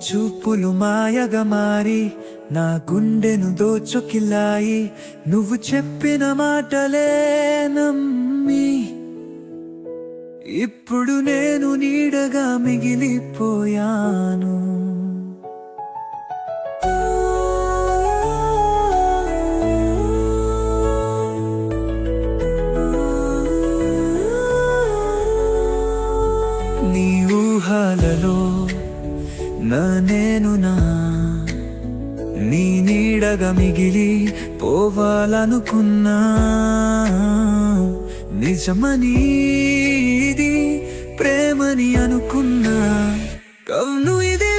చూపులు మాయగా మారి నా గుండెను దోచుకిల్లాయి నువ్వు చెప్పిన మాటలే నమ్మి. ఇప్పుడు నేను నీడగా మిగిలిపోయాను. నీ ఊహలలో నా నేను నా నీ నీడగా మిగిలి పోవాలనుకున్నా నిజమని ఇది ప్రేమని అనుకున్నా కవును ఇది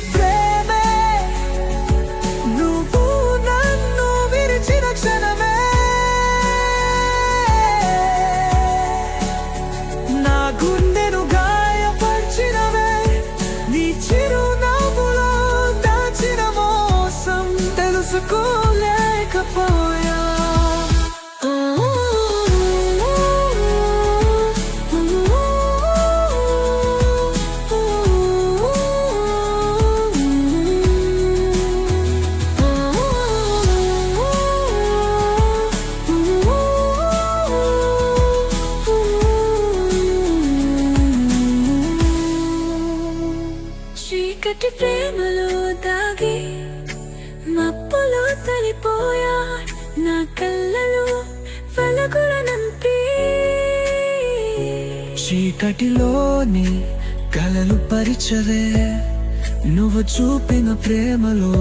తెలుసుకోలేకపోయా చీకటి ప్రేమలో దాగి మప్పులో తలిపోయా నా కళ్ళలో వెలుగుల నంపి చీకటిలోని కలలు పరిచవే నువ్వు చూపిన ప్రేమలో.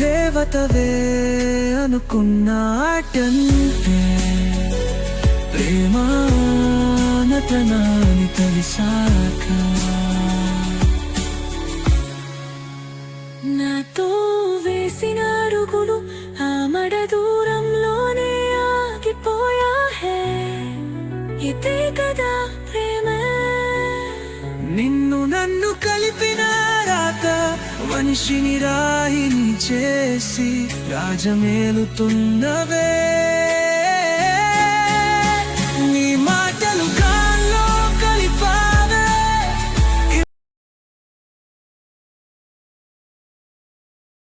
దేవతవే అనుకున్నాటంటే ప్రేమానతనాన్ని తెలిసాక నాతో వేసిన అడుగులు ఆ మడ దూరంలోనే ఆగిపోయా హే. ఇదే కదా ప్రేమ. నిన్ను నన్ను కలిపిన రాత మనిషిని రాయిని చేసి రాజమేలుతున్నవే